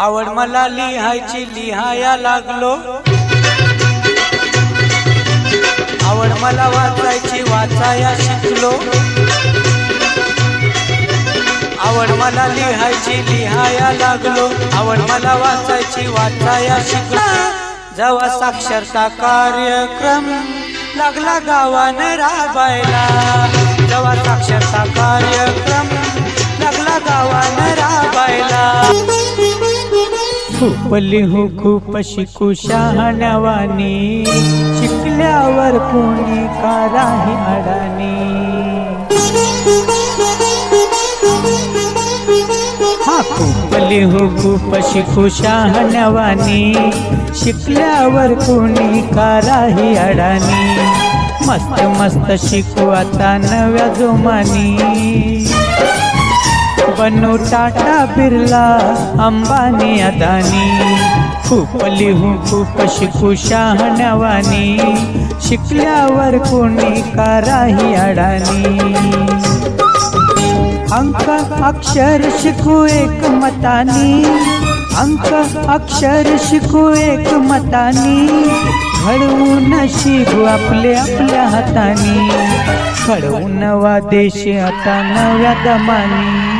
आवड मला लिहायची लिहाया लागलो. आवड मला वाचायची वाचाया शिकलो. आवड मला लिहायची लिहाया लागलो. आवड मला वाचायची वाचाया शिकलो. जेव्हा साक्षरता कार्यक्रम. लागला गावानं राबायला. जेव्हा खूप लिहू खूप शिकू शहाण्यावानी शिकल्यावर कोणी काराही अडाणी हा खूप लिहू खूप शिकू शहाण्यावानी शिकल्यावर कोणी काराही अडाणी मस्त मस्त शिकू आता नव्या जोमानी. बनू टाटा बिर्ला अंबानी अदानी. खूप लिहू खूप शिकू नवानी शिकल्यावर कोणी काराही अडाणी अंक अक्षर शिकू एक मतानी. अंक अक्षर शिकू एक मतानी. घडवून शिकू आपले आपल्या हातानी. घडवून नवा देश आता नव्या दमानी.